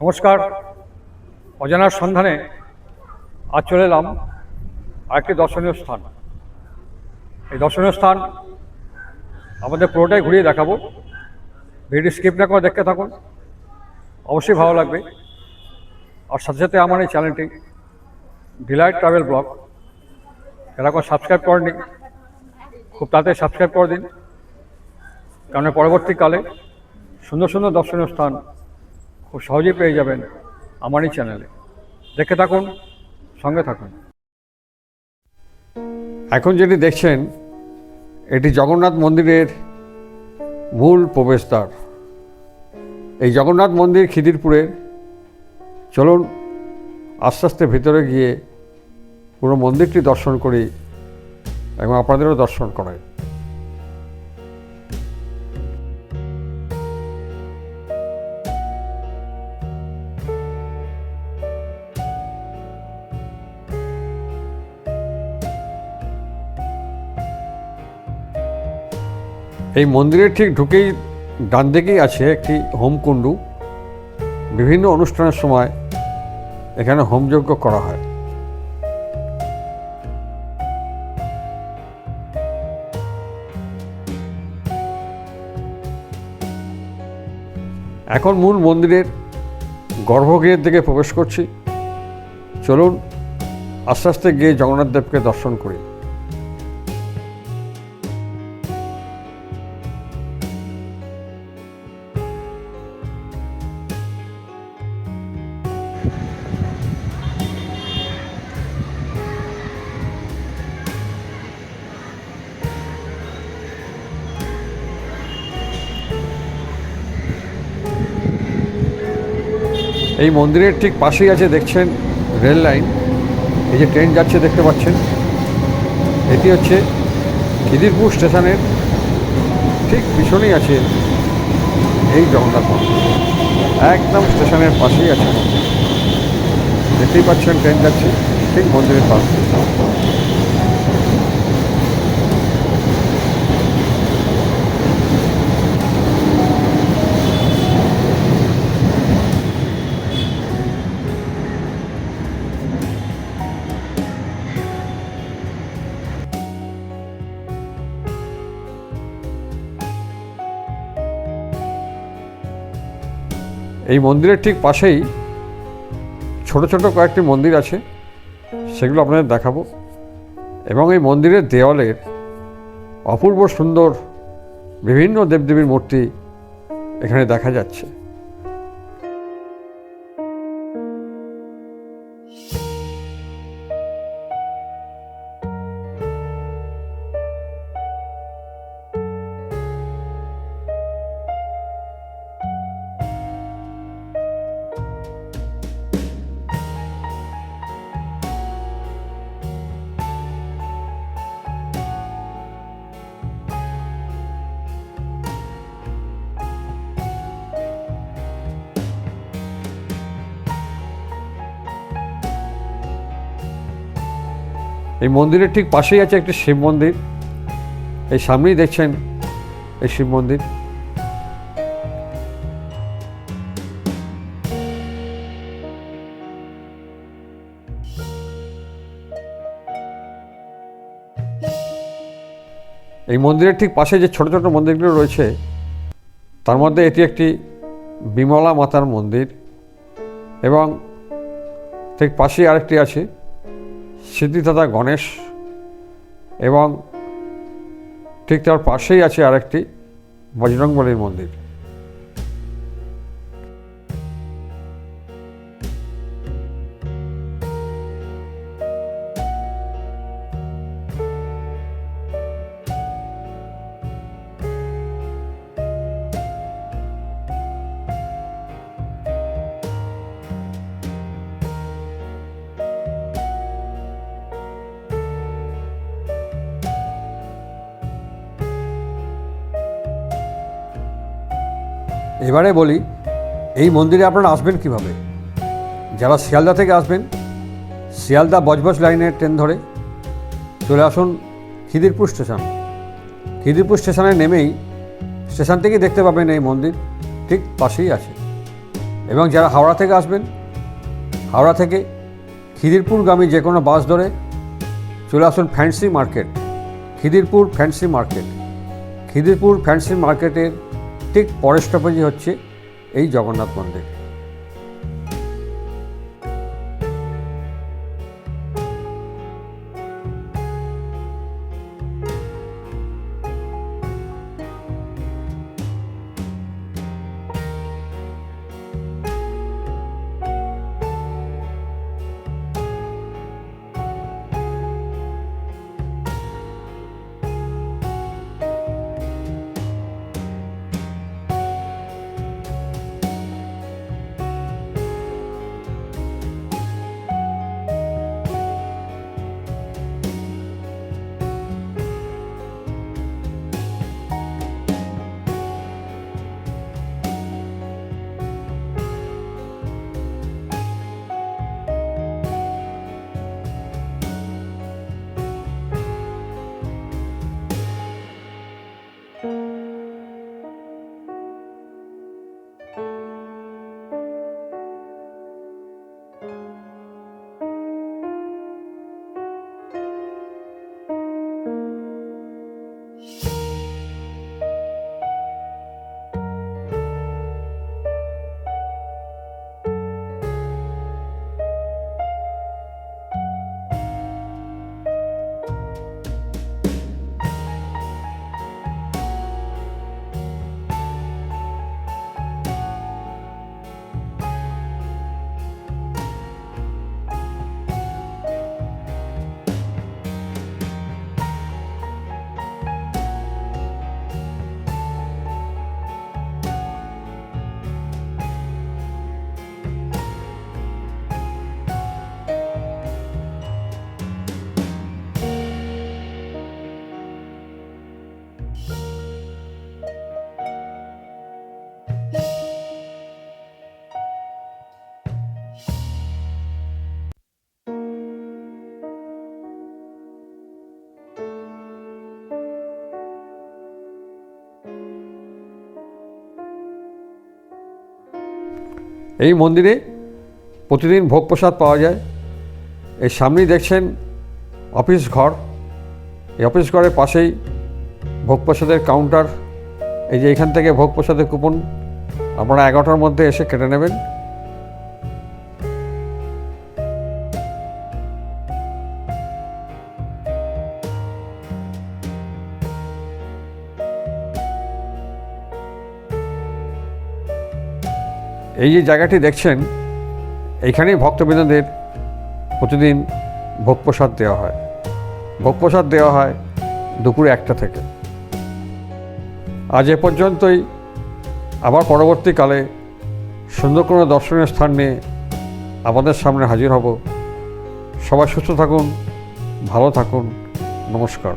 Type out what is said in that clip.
নমস্কার। অজানার সন্ধানে আজ চলে এলাম আরেকটি দর্শনীয় স্থান। এই দর্শনীয় স্থান আমাদের পুরোটাই ঘুরিয়ে দেখাবো। ভিডিও স্কিপ না করে দেখতে থাকুন। অবশ্যই ভালো লাগবে। আর সাথে সাথে আমার এই চ্যানেলটি ডিলাইট ট্রাভেল ব্লগ। এরকম সাবস্ক্রাইব করেনি খুব তাড়াতাড়ি সাবস্ক্রাইব করে দিন। কারণ পরবর্তীকালে সুন্দর সুন্দর দর্শনীয় স্থান খুব সহজেই পেয়ে যাবেন আমার এই চ্যানেলে। দেখে থাকুন, সঙ্গে থাকুন। এখন যেটি দেখছেন, এটি জগন্নাথ মন্দিরের মূল প্রবেশদ্বার। এই জগন্নাথ মন্দির খিদিরপুরের। চলুন, আস্তে আস্তে ভিতরে গিয়ে পুরো মন্দিরটি দর্শন করি এবং আপনাদেরও দর্শন করাই। এই মন্দিরের ঠিক ঢুকেই ডান দিকেই আছে একটি হোমকুণ্ডু বিভিন্ন অনুষ্ঠানের সময় এখানে হোমযজ্ঞ করা হয়। এখন মূল মন্দিরের গর্ভগৃহের দিকে প্রবেশ করছি। চলুন আস্তে আস্তে গিয়ে জগন্নাথ দেবকে দর্শন করি। এই মন্দিরের ঠিক পাশেই আছে, দেখছেন, রেল লাইন। এই যে ট্রেন যাচ্ছে দেখতে পাচ্ছেন। এটি হচ্ছে খিদিরপুর স্টেশনের ঠিক পিছনেই আছে এই জগন্নাথ মন্দির। একদম স্টেশনের পাশেই আছে দেখতেই পাচ্ছেন, ট্রেন যাচ্ছে ঠিক মন্দিরের পাশে। এই মন্দিরের ঠিক পাশেই ছোট ছোট কয়েকটি মন্দির আছে, সেগুলো আপনাদের দেখাবো। এবং এই মন্দিরের দেওয়ালের অপূর্ব সুন্দর বিভিন্ন দেবদেবীর মূর্তি এখানে দেখা যাচ্ছে। এই মন্দিরের ঠিক পাশেই আছে একটি শিব মন্দির। এই সামনেই দেখছেন এই শিব মন্দির। এই মন্দিরের ঠিক পাশে যে ছোট ছোট মন্দিরগুলো রয়েছে, তার মধ্যে এটি একটি বিমলা মাতার মন্দির এবং ঠিক পাশেই আরেকটি আছে সিদ্ধিদাতা গণেশ এবং ঠিক তার পাশেই আছে আরেকটি বজরংবলীর মন্দির। এবারে বলি, এই মন্দিরে আপনারা আসবেন কীভাবে? যারা শিয়ালদা থেকে আসবেন, শিয়ালদা বজবজ লাইনের ট্রেন ধরে চলে আসুন খিদিরপুর স্টেশন। খিদিরপুর স্টেশনে নেমেই স্টেশন থেকেই দেখতে পাবেন এই মন্দির, ঠিক পাশেই আছে। এবং যারা হাওড়া থেকে আসবেন, হাওড়া থেকে খিদিরপুর খিদিরপুরগামী যে কোনো বাস ধরে চলে আসুন fancy market, Khidirpur fancy market. Khidirpur fancy মার্কেটের ঠিক পরের হচ্ছে এই জগন্নাথ মন্দির। এই মন্দিরে প্রতিদিন ভোগ প্রসাদ পাওয়া যায়। এই সামনেই দেখছেন অফিস ঘর। এই অফিস ঘরের পাশেই ভোগ প্রসাদের কাউন্টার এই যে এখান থেকে ভোগ প্রসাদের কুপন আপনারা এগারোটার মধ্যে এসে কেটে নেবেন। এই যে জায়গাটি দেখছেন, এইখানেই ভক্তবৃন্দদের প্রতিদিন ভোগ প্রসাদ দেওয়া হয়। ভোগ প্রসাদ দেওয়া হয় দুপুরে একটা থেকে। আজ এ পর্যন্তই। আবার পরবর্তীকালে সুন্দর কোনো দর্শনীয় স্থান নিয়ে আমাদের সামনে হাজির হব। সবাই সুস্থ থাকুন, ভালো থাকুন। নমস্কার।